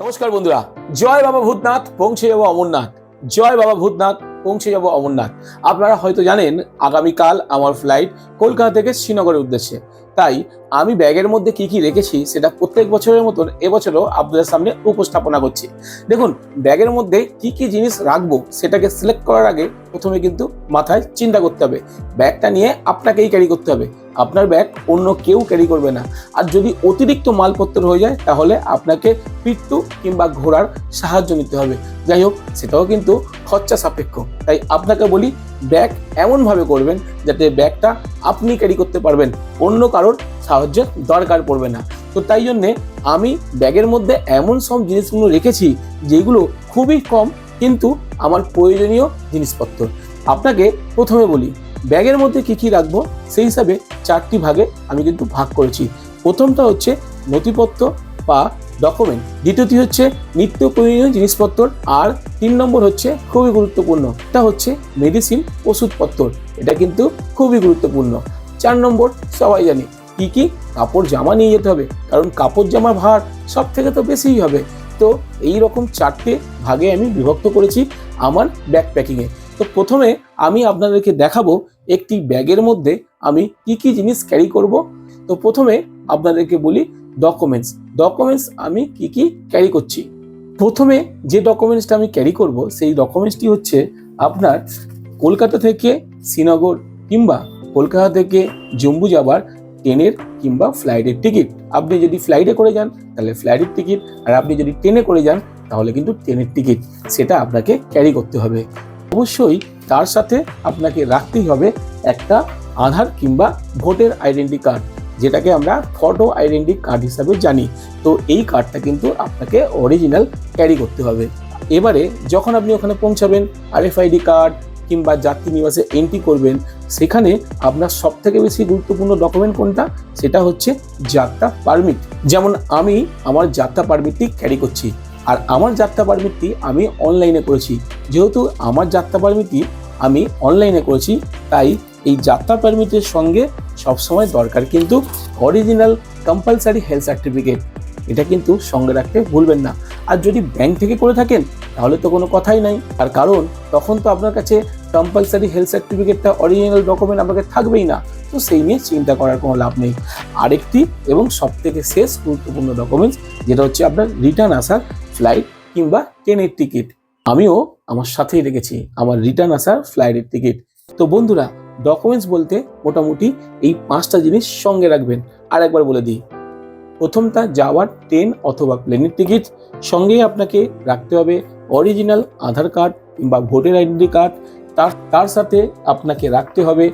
নমস্কার বন্ধুরা, জয় বাবা ভূতনাথ, পৌঁছে যাব অমরনাথ। জয় বাবা ভূতনাথ, পৌঁছে যাব অমরনাথ। আপনারা হয়তো জানেন, আগামীকাল আমার ফ্লাইট কলকাতা থেকে শ্রীনগরের উদ্দেশ্যে। তাই আমি ব্যাগের মধ্যে কি কি রেখেছি, সেটা প্রত্যেক বছরের মতন এবছরও আপনাদের সামনে উপস্থাপনা করছি। দেখুন, ব্যাগের মধ্যে কি কি জিনিস রাখব, সেটাকে সিলেক্ট করার আগে প্রথমে কিন্তু মাথায় চিন্তা করতে হবে। ব্যাগটা নিয়ে আপনাকেই ক্যারি করতে হবে। আপনার ব্যাগ অন্য কেউ ক্যারি করবে না। আর যদি অতিরিক্ত মালপত্র হয়ে যায়, তাহলে আপনাকে পিট্টু কিংবা ঘোড়ার সাহায্য নিতে হবে। যাই হোক, সেটাও কিন্তু খরচা সাপেক্ষ। তাই আপনাকে বলি, ব্যাগ এমনভাবে করবেন, যাতে ব্যাগটা আপনি ক্যারি করতে পারবেন। অন্য কারোর সাহায্যের দরকার পড়বে না। তো তাই জন্যে আমি ব্যাগের মধ্যে এমন সব জিনিসগুলো রেখেছি, যেগুলো খুবই কম, কিন্তু আমার প্রয়োজনীয় জিনিসপত্র। আপনাকে প্রথমে বলি, ব্যাগের মধ্যে কি কি রাখব সেই হিসাবে চারটি ভাগে আমি কিন্তু ভাগ করেছি। প্রথমটা হচ্ছে নথিপত্র বা ডকুমেন্ট দ্বিতীয়টি হচ্ছে নিত্য প্রয়োজনীয় জিনিসপত্র, আর তিন নম্বর হচ্ছে খুবই গুরুত্বপূর্ণ, এটা হচ্ছে মেডিসিন ওষুধপত্র, এটা কিন্তু খুবই গুরুত্বপূর্ণ। চার নম্বর, সবাই জানি কি কি কাপড় জামা নিয়ে যেতে হবে, কারণ কাপড় জামা ভার সব থেকে তো বেশিই হবে। তো এই রকম চারটে ভাগে আমি বিভক্ত করেছি আমার ব্যাগ প্যাকিংয়ে তো প্রথমে আমি আপনাদেরকে দেখাবো একটি ব্যাগের মধ্যে আমি কি কি জিনিস ক্যারি করব। তো প্রথমে আপনাদেরকে বলি ডকুমেন্টস ডকুমেন্টস আমি কি কি ক্যারি করছি। প্রথমে যে ডকুমেন্টসটা আমি ক্যারি করব, সেই ডকুমেন্টসটি হচ্ছে আপনার কলকাতা থেকে শ্রীনগর কিংবা কলকাতা থেকে জম্বু যাবার ট্রেনের কিংবা ফ্লাইটের টিকিট আপনি যদি ফ্লাইটে করে যান, তাহলে ফ্লাইটের টিকিট আর আপনি যদি ট্রেনে করে যান, তাহলে কিন্তু ট্রেনের টিকিট সেটা আপনাকে ক্যারি করতে হবে। অবশ্যই তার সাথে আপনাকে রাখতেই হবে একটা আধার কিংবা ভোটের আইডেন্টি কার্ড, যেটাকে আমরা ফটো আইডেন্টি কার্ড হিসাবে জানি। তো এই কার্ডটা কিন্তু আপনাকে অরিজিনাল ক্যারি করতে হবে। এবারে যখন আপনি ওখানে পৌঁছাবেন, আরএফআইডি কার্ড কিংবা যাত্রী নিবাসে এন্ট্রি করবেন, সেখানে আপনার সব থেকে বেশি গুরুত্বপূর্ণ ডকুমেন্ট কোনটা? সেটা হচ্ছে যাত্রা পারমিট যেমন আমি আমার যাত্রা পারমিটটি ক্যারি করছি, আর আমার যাত্রা পারমিটটি আমি অনলাইনে করেছি। যেহেতু আমার যাত্রা পারমিটটি আমি অনলাইনে করেছি, তাই এই যাত্রা পারমিটের সঙ্গে সবসময় দরকার কিন্তু অরিজিনাল কম্পালসারি হেলথ সার্টিফিকেট এটা কিন্তু সঙ্গে রাখতে ভুলবেন না। আর যদি ব্যাংক থেকে করে থাকেন, তাহলে তো কোনো কথাই নাই। তার কারণ, তখন তো আপনার কাছে কম্পালসারি হেলথ সার্টিফিকেটটা অরিজিনাল ডকুমেন্ট আপনাকে থাকবেই না। তো সেই নিয়ে চিন্তা করার কোনো লাভ নেই। আরেকটি এবং সব থেকে শেষ গুরুত্বপূর্ণ ডকুমেন্টস যেটা হচ্ছে আপনার রিটার্ন আসার ফ্লাইট কিংবা ট্রেনের টিকিট আমিও আমার সাথেই রেখেছি আমার রিটার্ন আসার ফ্লাইটের টিকিট। তো বন্ধুরা ডকুমেন্টস বলতে মোটামুটি এই পাঁচটা জিনিস সঙ্গে রাখবেন। আর একবার বলে দিই, প্রথমটা যাওয়ার ট্রেন অথবা প্লেনের টিকিট, সঙ্গেই আপনাকে রাখতে হবে অরিজিনাল আধার কার্ড কিংবা ভোটার আইডেন্টি কার্ড। তার তার সাথে আপনাকে রাখতে হবে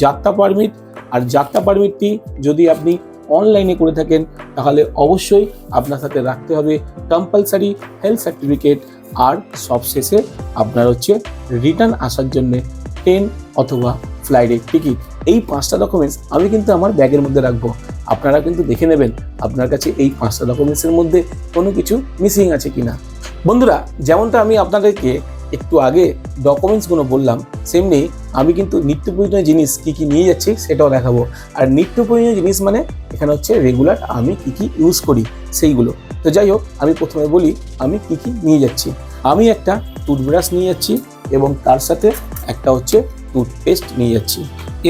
যাত্রা পারমিট আর যাত্রা পারমিটটি যদি আপনি অনলাইনে করে থাকেন, তাহলে অবশ্যই আপনার সাথে রাখতে হবে কম্পালসারি হেলথ সার্টিফিকেট আর সবশেষে আপনার হচ্ছে রিটার্ন আসার জন্য ট্রেন অথবা ফ্লাইটের টিকিট এই পাঁচটা ডকুমেন্টস আমি কিন্তু আমার ব্যাগের মধ্যে রাখব। আপনারা কিন্তু দেখে নেবেন আপনার কাছে এই পাঁচটা ডকুমেন্টসের মধ্যে কোনো কিছু মিসিং আছে কিনা। বন্ধুরা, যেমনটা আমি আপনাদেরকে একটু আগে ডকুমেন্টসগুলো বললাম, সেমনি আমি কিন্তু নিত্য প্রয়োজনীয় জিনিস কী কী নিয়ে যাচ্ছি সেটাও দেখাবো। আর নিত্য প্রয়োজনীয় জিনিস মানে এখানে হচ্ছে রেগুলার আমি কি কি ইউজ করি। সেইগুলো। তো যাই হোক, আমি প্রথমে বলি, আমি কি কি নিয়ে যাচ্ছি। আমি একটা টুথব্রাশ নিয়ে যাচ্ছি এবং তার সাথে একটা হচ্ছে টুথপেস্ট নিয়ে যাচ্ছি।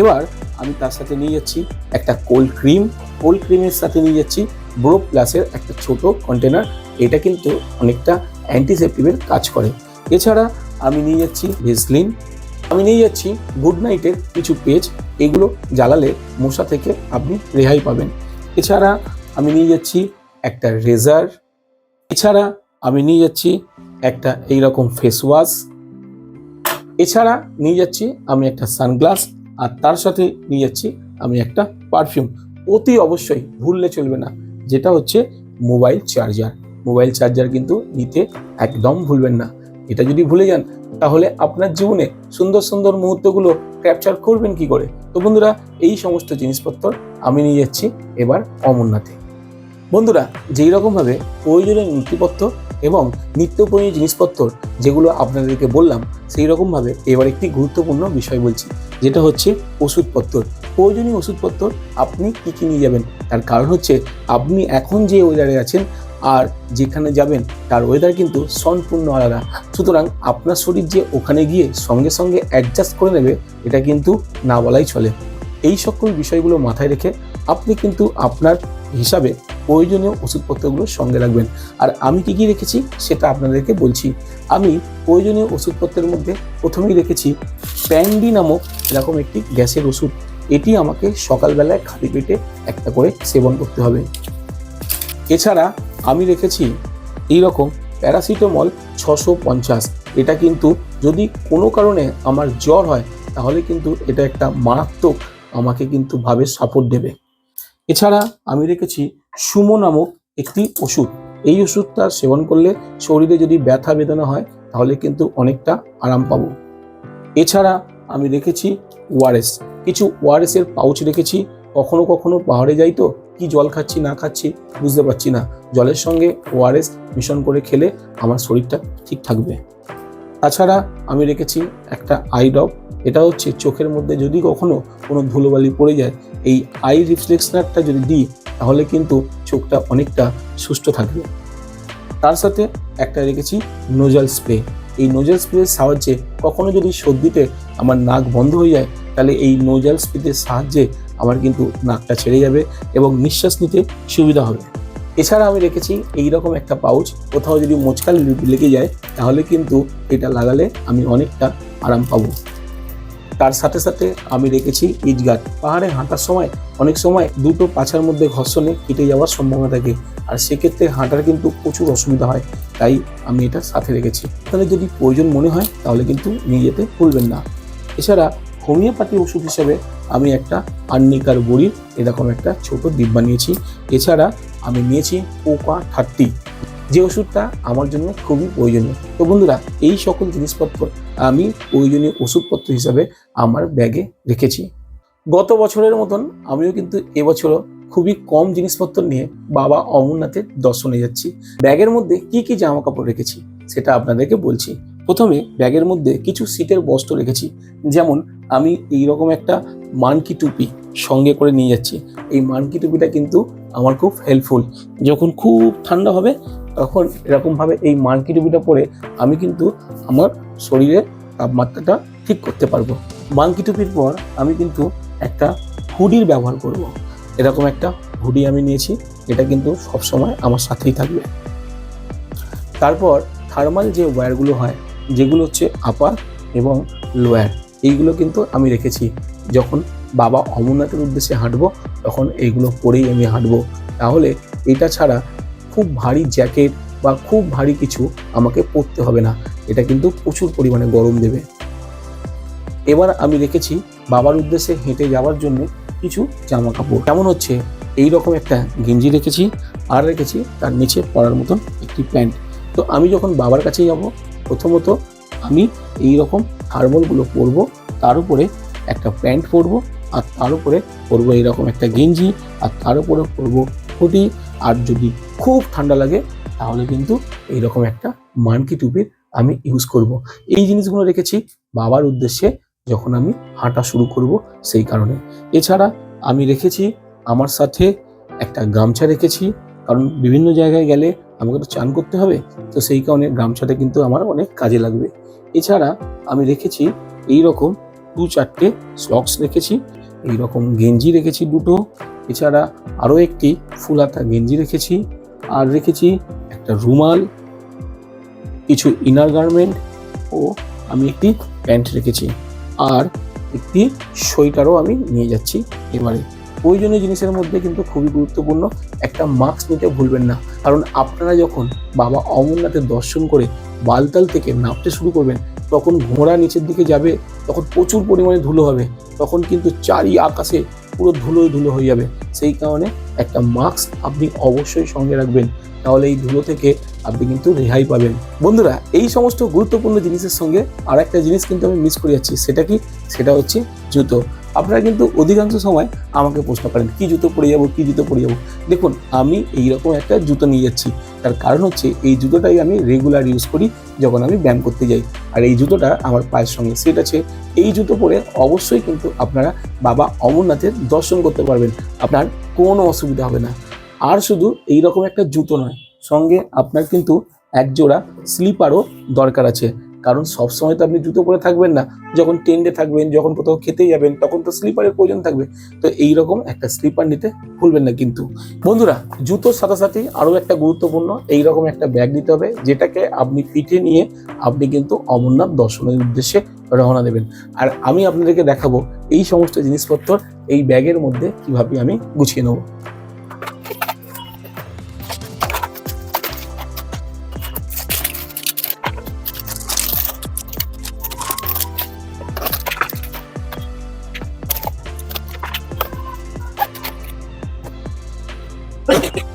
এবার আমি তার সাথে নিয়ে যাচ্ছি একটা কোল্ড ক্রিম কোল্ড ক্রিমের সাথে নিয়ে যাচ্ছি ব্রো প্লাসের একটা ছোট কন্টেনার এটা কিন্তু অনেকটা অ্যান্টিসেপটিভের কাজ করে। এছাড়া আমি নিয়ে যাচ্ছি ভেসলিন আমি নিয়ে যাচ্ছি গুড নাইটের কিছু পেজ এগুলো জ্বালালে মশা থেকে আপনি রেহাই পাবেন। এছাড়া আমি নিয়ে যাচ্ছি একটা রেজার এছাড়া আমি নিয়ে যাচ্ছি একটা এইরকম ফেস ওয়াশ এছাড়া নিয়ে যাচ্ছি আমি একটা সানগ্লাস আর তার সাথে নিয়ে যাচ্ছি আমি একটা পারফিউম অতি অবশ্যই ভুললে চলবে না, যেটা হচ্ছে মোবাইল চার্জার মোবাইল চার্জার কিন্তু নিতে একদম ভুলবেন না। এটা যদি ভুলে যান, তাহলে আপনার জীবনে সুন্দর সুন্দর মুহূর্তগুলো ক্যাপচার করবেন কি করে? তো বন্ধুরা, এই সমস্ত জিনিসপত্র আমি নিয়ে যাচ্ছি এবার অমরনাথে। বন্ধুরা, যেই রকমভাবে প্রয়োজনীয় নথিপত্র এবং নিত্য প্রয়োজনীয় জিনিসপত্র যেগুলো আপনাদেরকে বললাম, সেই রকমভাবে এবার একটি গুরুত্বপূর্ণ বিষয় বলছি, যেটা হচ্ছে ওষুধপত্র। প্রয়োজনীয় ওষুধপত্র আপনি কী কী নিয়ে যাবেন? তার কারণ হচ্ছে আপনি এখন যে ওয়েদারে আছেন আর যেখানে যাবেন, তার ওয়েদার কিন্তু সম্পূর্ণ আলাদা। সুতরাং আপনার শরীর যে ওখানে গিয়ে সঙ্গে সঙ্গে অ্যাডজাস্ট করে নেবে, এটা কিন্তু না বলাই চলে। এই সকল বিষয়গুলো মাথায় রেখে আপনি কিন্তু আপনার হিসাবে প্রয়োজনীয় ওষুধপত্রগুলো সঙ্গে রাখবেন। আর আমি কি কি রেখেছি সেটা আপনাদেরকে বলছি। আমি প্রয়োজনীয় ওষুধপত্রের মধ্যে প্রথমেই রেখেছি প্যান্ডি নামক এরকম একটি গ্যাসের ওষুধ। এটি আমাকে সকালবেলায় খালি পেটে একটা করে সেবন করতে হবে। এছাড়া আমি রেখেছি এই রকম প্যারাসিটামল ছশো পঞ্চাশ। এটা কিন্তু যদি কোনো কারণে আমার জ্বর হয়, তাহলে কিন্তু এটা একটা মারাত্মক আমাকে কিন্তু ভাবে সাপোর্ট দেবে। এছাড়া আমি রেখেছি সুমো নামক একটি ওষুধ। এই ওষুধটা সেবন করলে শরীরে যদি ব্যথা বেদনা হয়, তাহলে কিন্তু অনেকটা আরাম পাব। এছাড়া আমি রেখেছি ওআরএস। কিছু ওআরএস এর পাউচ রেখেছি। কখনো কখনো পাহাড়ে যাই তো, কি জল খাচ্ছি, না খাচ্ছি বুঝতে পারছি না। জলের সঙ্গে ওআরএস মিশন করে খেলে আমার শরীরটা ঠিক থাকবে। তাছাড়া আমি রেখেছি একটা আই ড্রপ এটা হচ্ছে চোখের মধ্যে যদি কখনো কোনো ধুলোবালি পড়ে যায়, এই আই রিফ্লেক্সনারটা যদি দিই তাহলে কিন্তু চোখটা অনেকটা সুস্থ থাকবে। তার সাথে একটা রেখেছি নোজাল স্প্রে এই নোজাল স্প্রের সাহায্যে কখনো যদি সর্দিতে আমার নাক বন্ধ হয়ে যায়, তাহলে এই নোজাল স্প্রের সাহায্যে আমার কিন্তু নাকটা ছেড়ে যাবে এবং নিঃশ্বাস নিতে সুবিধা হবে। এছাড়া আমি রেখেছি এই রকম একটা পাউচ কোথাও যদি মোচকাল লেগে যায়, তাহলে কিন্তু এটা লাগালে আমি অনেকটা আরাম পাবো। তার সাথে সাথে আমি রেখেছি ইটগাট পাহাড়ে হাঁটার সময়, অনেক সময় দুটো পাছার মধ্যে ঘর্ষণে কেটে যাওয়ার সম্ভাবনা থাকে আর সেক্ষেত্রে হাঁটার কিন্তু প্রচুর অসুবিধা হয়, তাই আমি এটা সাথে রেখেছি। তাহলে যদি প্রয়োজন মনে হয়, তাহলে কিন্তু নিয়ে যেতে ভুলবেন না। এছাড়া হোমিওপ্যাথি ওষুধ হিসেবে আমি একটা আর্নিকার বড়ির এরকম একটা ছোট ডিব্বা নিয়েছি এছাড়া আমি নিয়েছি পোকা থার্টি। যে ওষুধটা আমার জন্য খুবই প্রয়োজনীয়। তো বন্ধুরা, এই সকল জিনিসপত্র আমি প্রয়োজনীয় ওষুধপত্র হিসাবে আমার ব্যাগে রেখেছি। গত বছরের মতন আমিও কিন্তু এবছরও খুবই কম জিনিসপত্র নিয়ে বাবা অমরনাথের দর্শনে যাচ্ছি। ব্যাগের মধ্যে কি কি জামা কাপড় রেখেছি সেটা আপনাদেরকে বলছি। প্রথমে ব্যাগের মধ্যে কিছু শীতের বস্ত্র রেখেছি। যেমন আমি এই রকম একটা মানকি টুপি সঙ্গে করে নিয়ে যাচ্ছি। এই মানকি টুপিটা কিন্তু আমার খুব হেল্পফুল যখন খুব ঠান্ডা হবে তখন এরকমভাবে এই মানকি টুপিটা পরে আমি কিন্তু আমার শরীরের তাপমাত্রাটা ঠিক করতে পারব। মানকি টুপির পর আমি কিন্তু একটা হুডির ব্যবহার করব। এরকম একটা হুডি আমি নিয়েছি এটা কিন্তু সবসময় আমার সাথেই থাকবে। তারপর থার্মাল যে ওয়্যারগুলো হয়, যেগুলো হচ্ছে আপার এবং লোয়ার এইগুলো কিন্তু আমি রেখেছি। যখন বাবা অমরনাথের উদ্দেশ্যে হাঁটবো, তখন এইগুলো পরেই আমি হাঁটবো। তাহলে এটা ছাড়া খুব ভারী জ্যাকেট বা খুব ভারী কিছু আমাকে পরতে হবে না। এটা কিন্তু প্রচুর পরিমাণে গরম দেবে। এবার আমি রেখেছি বাবার উদ্দেশ্যে হেঁটে যাওয়ার জন্য কিছু জামা কাপড় যেমন হচ্ছে? এই রকম একটা গেঞ্জি রেখেছি আর রেখেছি তার নিচে পরার মতন একটি প্যান্ট। তো আমি যখন বাবার কাছে যাব, প্রথমত আমি এই রকম থার্মলগুলো পরবো, তার উপরে একটা প্যান্ট পরবো, আর তার উপরে পরবো এইরকম একটা গেঞ্জি, আর তার উপরে পরবো হুডি আর যদি খুব ঠান্ডা লাগে, তাহলে কিন্তু এইরকম একটা মানকি টুপির আমি ইউজ করব। এই জিনিসগুলো রেখেছি বাবার উদ্দেশ্যে যখন আমি হাঁটা শুরু করব সেই কারণে। এছাড়া আমি রেখেছি আমার সাথে একটা গামছা রেখেছি, কারণ বিভিন্ন জায়গায় গেলে আমাকে তো চান করতে হবে, তো সেই কারণে গামছাটা কিন্তু আমার অনেক কাজে লাগবে। এছাড়া আমি রেখেছি এই রকম দু চারটে সক্স রেখেছি এই রকম গেঞ্জি রেখেছি দুটো, এছাড়া আরও একটি ফুলাতা গেঞ্জি রেখেছি, আর রেখেছি একটা রুমাল, কিছু ইনার গার্মেন্ট ও আমি একটি প্যান্ট রেখেছি, আর একটি সোয়েটারও আমি নিয়ে যাচ্ছি এবারে। প্রয়োজনীয় জিনিসের মধ্যে কিন্তু খুবই গুরুত্বপূর্ণ একটা মাস্ক নিতে ভুলবেন না, কারণ আপনারা যখন বাবা অমরনাথের দর্শন করে বালতাল থেকে নামতে শুরু করবেন তখন ঘোড়া নিচের দিকে যাবে, তখন প্রচুর পরিমাণে ধুলো হবে, তখন কিন্তু চারি আকাশে পুরো ধুলোয় ধুলো হয়ে যাবে। সেই কারণে একটা মাস্ক আপনি অবশ্যই সঙ্গে রাখবেন, তাহলে এই ধুলো থেকে আপনি কিন্তু রেহাই পাবেন। বন্ধুরা, এই সমস্ত গুরুত্বপূর্ণ জিনিসের সঙ্গে আর একটা জিনিস কিন্তু আমি মিস করে যাচ্ছি, সেটা কি? সেটা হচ্ছে জুতো। আপনারা কিন্তু অধিকাংশ সময় আমাকে প্রশ্ন করেন, কী জুতো পরে যাব? কি জুতো পরে যাব? দেখুন, আমি এইরকম একটা জুতো নিয়ে যাচ্ছি। তার কারণ হচ্ছে, এই জুতোটাই আমি রেগুলার ইউজ করি যখন আমি ব্যায়াম করতে যাই। আর এই জুতোটা আমার পায়ের সঙ্গে সেট আছে। এই জুতো পরে অবশ্যই কিন্তু আপনারা বাবা অমরনাথের দর্শন করতে পারবেন। আপনার কোনো অসুবিধা হবে না। আর শুধু এই রকম একটা জুতো নয়, সঙ্গে আপনার কিন্তু একজোড়া স্লিপারও দরকার আছে। কারণ সবসময় তো আপনি জুতো পরে থাকবেন না। যখন টেন্ডে থাকবেন, যখন কোথাও খেতে যাবেন, তখন তো স্লিপারের প্রয়োজন থাকবে। তো এই রকম একটা স্লিপার নিতে ভুলবেন না কিন্তু। বন্ধুরা, জুতোর সাথে সাথে আরও একটা গুরুত্বপূর্ণ এই রকম একটা ব্যাগ নিতে হবে, যেটাকে আপনি পিঠে নিয়ে আপনি কিন্তু অমরনাথ দর্শনের উদ্দেশ্যে রওনা দেবেন। আর আমি আপনাদেরকে দেখাবো এই সমস্ত জিনিসপত্র এই ব্যাগের মধ্যে কীভাবে আমি গুছিয়ে নেব। Like,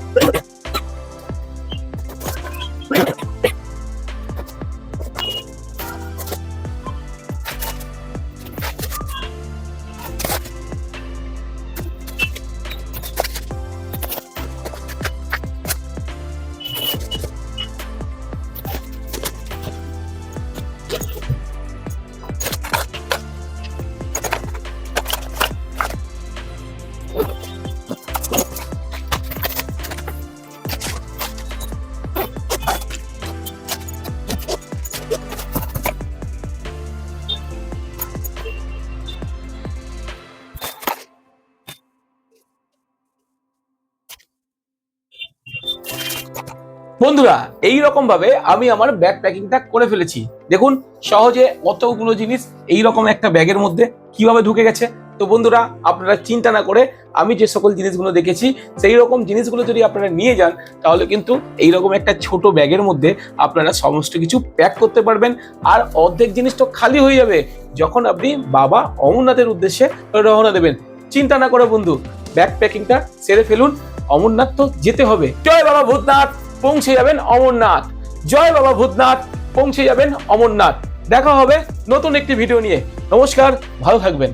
বন্ধুরা এই রকম ভাবে আমি আমার ব্যাগ প্যাকিংটা করে ফেলেছি। দেখুন, সহজে কতগুলো জিনিস এই রকম একটা ব্যাগের মধ্যে কীভাবে ঢুকে গেছে। তো বন্ধুরা, আপনারা চিন্তা না করে আমি যে সকল জিনিসগুলো দেখেছি সেই রকম জিনিসগুলো যদি আপনারা নিয়ে যান, তাহলে কিন্তু এই রকম একটা ছোট ব্যাগের মধ্যে আপনারা সমস্ত কিছু প্যাক করতে পারবেন। আর অর্ধেক জিনিস তো খালি হয়ে যাবে। যখন আপনি বাবা অমরনাথের উদ্দেশ্যে রওনা দেবেন, চিন্তা না করে বন্ধু ব্যাগ প্যাকিংটা সেরে ফেলুন। অমরনাথ তো যেতে হবে। জয় বাবা ভূতনাথ! পৌঁছে যাবেন অমরনাথ। জয় বাবা ভূতনাথ, পৌঁছে যাবেন অমরনাথ। দেখা হবে নতুন একটি ভিডিও নিয়ে। নমস্কার, ভালো থাকবেন।